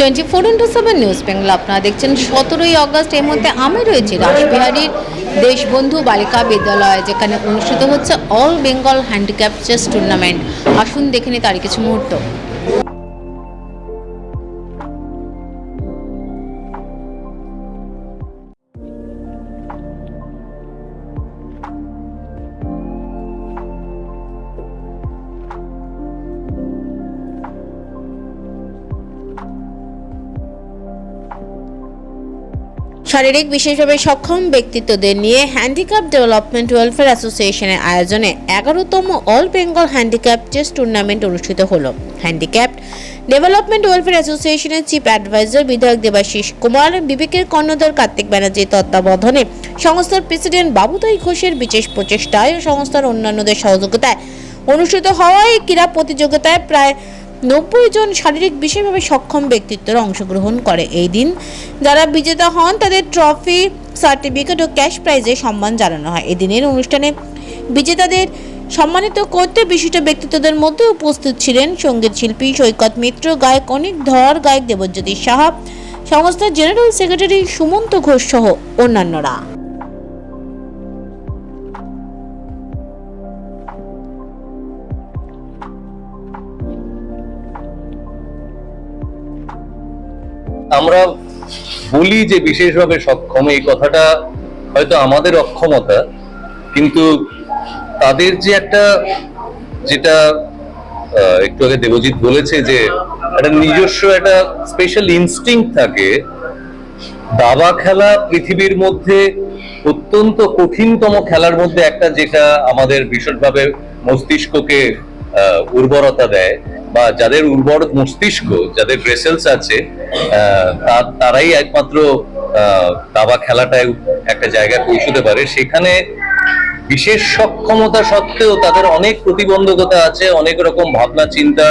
Twenty four into seven news Bengal আপনারা দেখছেন সতেরোই অগস্ট এর মধ্যে আমি রয়েছি, রাসবিহারীর দেশবন্ধু বালিকা বিদ্যালয়, যেখানে অনুষ্ঠিত হচ্ছে all Bengal handicap chess tournament আসুন, দেখে নি তার কিছু মুহূর্ত। শারীরিক বিশেষভাবে সক্ষম ব্যক্তিত্বদের নিয়ে হ্যান্ডিক্যাপ ডেভেলপমেন্ট ওয়েলফেয়ার অ্যাসোসিয়েশনের আয়োজনে এগারোতম all Bengal handicap chess tournament অনুষ্ঠিত হলো। হ্যান্ডিক্যাপ ডেভেলপমেন্ট ওয়েলফেয়ার অ্যাসোসিয়েশনের চিফ অ্যাডভাইজার বিধায়ক দেবাশিস কুমার, বিবেকের কর্ণধার কার্তিক ব্যানার্জির তত্ত্বাবধানে সংস্থার প্রেসিডেন্ট বাবুতাই ঘোষের বিশেষ প্রচেষ্টায় ও সংস্থার অন্যান্যদের সহযোগিতায় অনুষ্ঠিত হওয়া এই ক্রীড়া প্রতিযোগিতায় প্রায় নব্বই জন শারীরিক বিশেষভাবে সক্ষম ব্যক্তিত্বরা অংশগ্রহণ করে এই দিন। যারা বিজেতা হন, তাদের ট্রফি সার্টিফিকেট ও ক্যাশ প্রাইজে সম্মান জানানো হয়। এদিনের অনুষ্ঠানে বিজেতাদের সম্মানিত করতে বিশিষ্ট ব্যক্তিত্বদের মধ্যে উপস্থিত ছিলেন সংগীত শিল্পী সৈকত মিত্র, গায়ক অনিক ধর, গায়ক দেবজ্যোতি সাহা সংস্থার জেনারেল সেক্রেটারি সুমন্ত ঘোষ সহ অন্যান্যরা। আমরা বলি যে বিশেষভাবে সক্ষম, এই কথাটা হয়তো আমাদের অক্ষমতা, কিন্তু তাদের যে একটা যেটা একটু আগে দেবজিৎ বলেছে যে একটা নিজস্ব একটা স্পেশাল ইনস্টিং থাকে। দাবা খেলা পৃথিবীর মধ্যে অত্যন্ত কঠিনতম খেলার মধ্যে একটা যেটা আমাদের ভীষণভাবে মস্তিষ্ককে উর্বরতা দেয় বা যাদের উর্বর মস্তিষ্ক, যাদের ব্রেসেলস আছে তারাই একমাত্র দাবা খেলাটায় একটা জায়গায় পৌঁছতে পারে। সেখানে বিশেষ সক্ষমতা সত্ত্বেও তাদের অনেক প্রতিবন্ধকতা আছে, অনেক রকম ভাবনা, চিন্তা,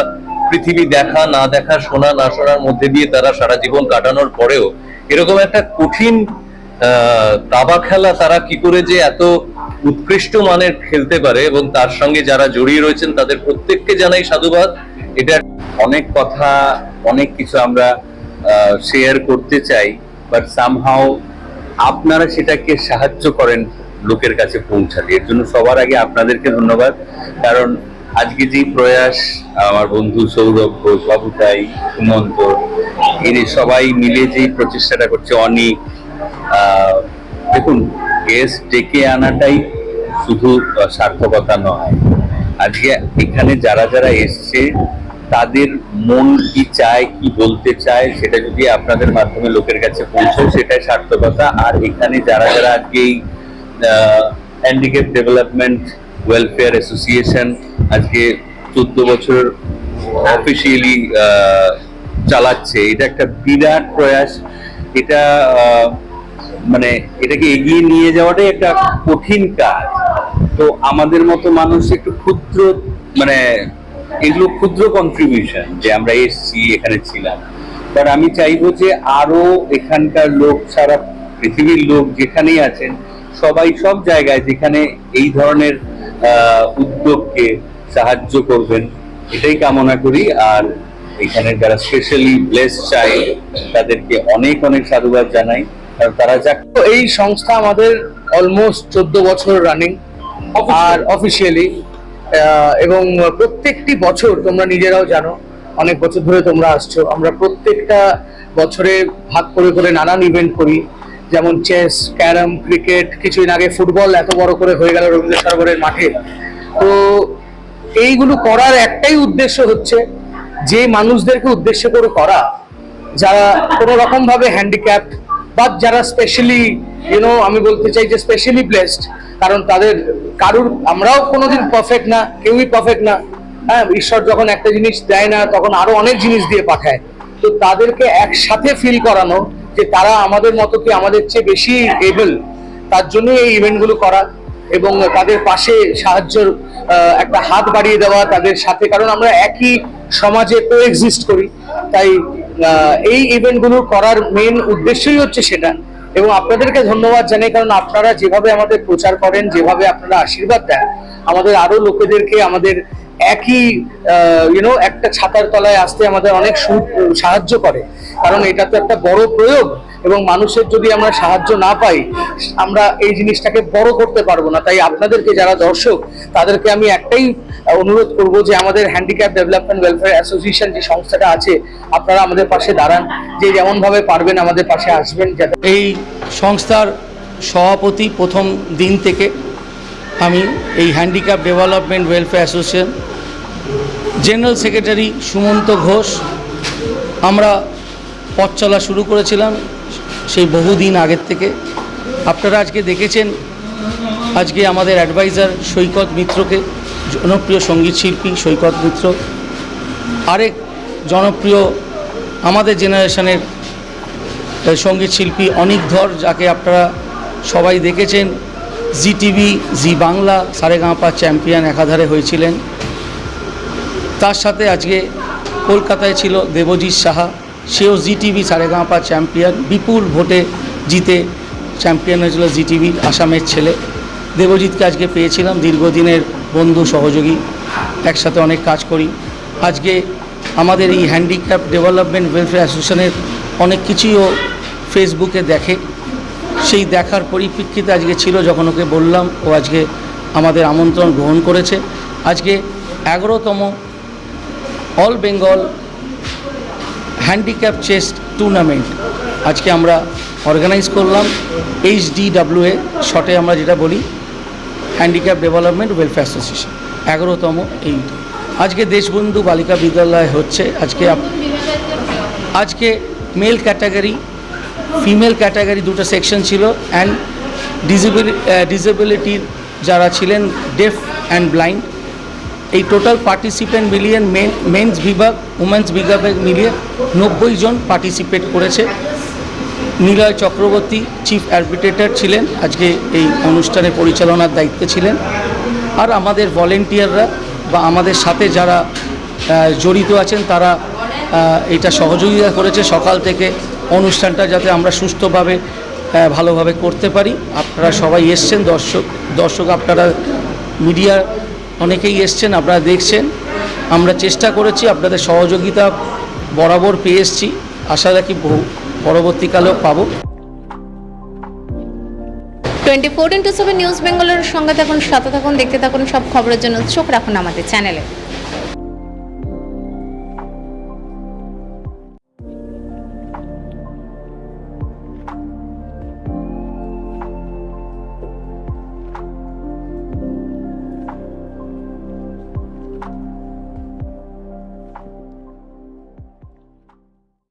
পৃথিবী দেখা, না দেখা, শোনা, না শোনার মধ্যে দিয়ে তারা সারা জীবন কাটানোর পরেও এরকম একটা কঠিন দাবা খেলা তারা কি করে যে এত উৎকৃষ্ট মানের খেলতে পারে এবং তার সঙ্গে যারা জড়িয়ে রয়েছেন তাদের প্রত্যেককে জানাই সাধুবাদ। এটা অনেক কথা, অনেক কিছু আমরা শেয়ার করতে চাই বাট সামহাও আপনারা সেটাকে সাহায্য করেন লোকের কাছে পৌঁছাতে। এর জন্য সবার আগে আপনাদেরকে ধন্যবাদ। কারণ আজকে যে প্রয়াস, আমার বন্ধু সৌরভ ঘোষ বাবুতাই সুমন্ত এর সবাই মিলে যে প্রচেষ্টাটা করছে অনেক দেখুন গেস্ট ডেকে আনাটাই শুধু সার্থকতা নয়। আজকে এখানে যারা যারা এসছে, তাদের মন কি চায়, কি বলতে চায়, সেটা যদি আপনাদের মাধ্যমে লোকের কাছে পৌঁছয়, সেটাই সার্থকতা। আর এখানে যারা যারা আজকে এই হ্যান্ডিক্যাপ ডেভেলপমেন্ট ওয়েলফেয়ার অ্যাসোসিয়েশন আজকে চোদ্দ বছর অফিসিয়ালি চালাচ্ছে, এটা একটা বিরাট প্রয়াস। এটা মানে এটাকে এগিয়ে নিয়ে যাওয়াটাই একটা কঠিন কাজ। তো আমাদের মতো মানুষ একটু ক্ষুদ্র মানে এগুলো ক্ষুদ্র কন্ট্রিবিউশন যে আমরা এসছি, এখানে ছিলাম। বাট আমি চাইব যে আরও এখানকার লোক, সারা পৃথিবীর লোক যেখানেই আছেন, সবাই সব জায়গায় যেখানে এই ধরনের উদ্যোগকে সাহায্য করবেন, এটাই কামনা করি। আর এখানে যারা স্পেশালি ব্লেস চাই তাদেরকে অনেক অনেক সাধুবাদ জানাই। তারা যা তো এই সংস্থা আমাদের অলমোস্ট চোদ্দ বছর রানিং আর অফিসিয়ালি এবং প্রত্যেকটি বছর তোমরা নিজেরাও জানো অনেক বছর ধরে তোমরা আসছো আমরা প্রত্যেকটা বছরে ভাগ করে করে নানান ইভেন্ট করি যেমন চেস ক্যারাম ক্রিকেট কিছুদিন আগে ফুটবল এত বড় করে হয়ে গেল রবীন্দ্র সরোবরের মাঠে। তো এইগুলো করার একটাই উদ্দেশ্য হচ্ছে যে মানুষদেরকে উদ্দেশ্য করে করা যারা কোনো রকম ভাবে হ্যান্ডিক্যাপ বা যারা স্পেশালি ইউনো আমি বলতে চাই যে স্পেশালি প্লেসড কারণ তাদের কারুর আমরাও কোনোদিন পারফেক্ট না কেউই পারফেক্ট না। হ্যাঁ ঈশ্বর যখন একটা জিনিস দেয় না তখন আরও অনেক জিনিস দিয়ে পাঠায়। তো তাদেরকে একসাথে ফিল করানো যে তারা আমাদের মতো কি আমাদের চেয়ে বেশি এবল তার জন্যই এই ইভেন্টগুলো করা এবং তাদের পাশে সাহায্যর আহ, একটা হাত বাড়িয়ে দেওয়া তাদের সাথে, কারণ আমরা একই সমাজে কো এক্সিস্ট করি। তাই এই ইভেন্টগুলো করার মেন উদ্দেশ্যই হচ্ছে সেটা। এবং আপনাদেরকে ধন্যবাদ জানাই, কারণ আপনারা যেভাবে আমাদের প্রচার করেন, যেভাবে আপনারা আশীর্বাদ দেন, আমাদের আরও লোকেদেরকে আমাদের একই ইউনো একটা ছাতার তলায় আসতে আমাদের অনেক সাহায্য করে। কারণ এটা তো একটা বড় প্রয়োগ। এবং মানুষের যদি আমরা সাহায্য না পাই, আমরা এই জিনিসটাকে বড় করতে পারব না। তাই আপনাদেরকে যারা দর্শক, তাদেরকে আমি একটাই অনুরোধ করব যে আমাদের হ্যান্ডিক্যাপ ডেভেলপমেন্ট ওয়েলফেয়ার অ্যাসোসিয়েশন যে সংস্থাটা আছে, আপনারা আমাদের পাশে দাঁড়ান। যে যেমনভাবে পারবেন আমাদের পাশে আসবেন। যাতে এই সংস্থার সভাপতি প্রথম দিন থেকে আমি এই handicap development welfare association general secretary Sumanta Ghosh, আমরা পথ চলা শুরু করেছিলাম। সেই বহুদিন আগের থেকে। আপনারা আজকে দেখেছেন, আজকে আমাদের অ্যাডভাইজার সৈকত মিত্রকে, জনপ্রিয় সংগীত শিল্পী সৈকত মিত্র। আরেক জনপ্রিয় আমাদের জেনারেশনের সংগীত শিল্পী অনিক ধর, যাকে আপনারা সবাই দেখেছেন। জি টিভি জি বাংলা সারেগাঁপা চ্যাম্পিয়ন একাধারে হয়েছিলেন। তার সাথে আজকে কলকাতায় ছিল দেবজিৎ সাহা। সেও জি টিভি সারেগাঁপা চ্যাম্পিয়ন, বিপুল ভোটে জিতে চ্যাম্পিয়ন হয়েছিল জি টিভি আসামের ছেলে। দেবজিৎকে আজকে পেয়েছিলাম, দীর্ঘদিনের বন্ধু, সহযোগী, একসাথে অনেক কাজ করি। আজকে আমাদের এই হ্যান্ডিক্যাপ ডেভেলপমেন্ট ওয়েলফেয়ার অ্যাসোসিয়েশনের অনেক কিছুই ও ফেসবুকে দেখে। সেই দেখার পরিপ্রেক্ষিতে আজকে ছিল যখন ওকে বললাম, ও আজকে আমাদের আমন্ত্রণ গ্রহণ করেছে। আজকে এগারোতম all Bengal handicap chess tournament আজকে আমরা অর্গানাইজ করলাম এইচ ডি এ শর্টে আমরা যেটা বলি হ্যান্ডিক্যাপ ডেভেলপমেন্ট ওয়েলফেয়ার অ্যাসোসিয়েশন এগারোতম এই আজকে দেশবন্ধু বালিকা বিদ্যালয় হচ্ছে, আজকে আজকে মেল ক্যাটাগরি ফিমেল ক্যাটাগরি দুটো সেকশন ছিল অ্যান্ড ডিসেবিলি ডিসেবিলিটির যারা ছিলেন ডেফ অ্যান্ড ব্লাইন্ড এই টোটাল পার্টিসিপেন্ট মিলিয়ে মেন, মেন্স বিভাগ, উমেন্স বিভাগে মিলিয়ে নব্বই জন পার্টিসিপেট করেছে। নিলয় চক্রবর্তী চিফ অ্যাডমিটেটর ছিলেন, আজকে এই অনুষ্ঠানে পরিচালনার দায়িত্বে ছিলেন। আর আমাদের ভলেন্টিয়াররা বা আমাদের সাথে যারা জড়িত আছেন, তারা এটা সহযোগিতা করেছে। সকাল থেকে অনুষ্ঠানটা যাতে আমরা সুস্থভাবে ভালোভাবে করতে পারি। আপনারা সবাই এসছেন, দর্শক দর্শক আপনারা মিডিয়া অনেকেই এসছেন, আপনারা দেখছেন। আমরা চেষ্টা করেছি আপনাদের সহযোগিতা বরাবর পেয়ে এসছি। আশা রাখি বহু পরবর্তীকালেও পাবো। Twenty four into seven news বেঙ্গলের সঙ্গে থাকুন, সাথে থাকুন, দেখতে থাকুন সব খবরের জন্য চোখ রাখুন আমাদের চ্যানেলে।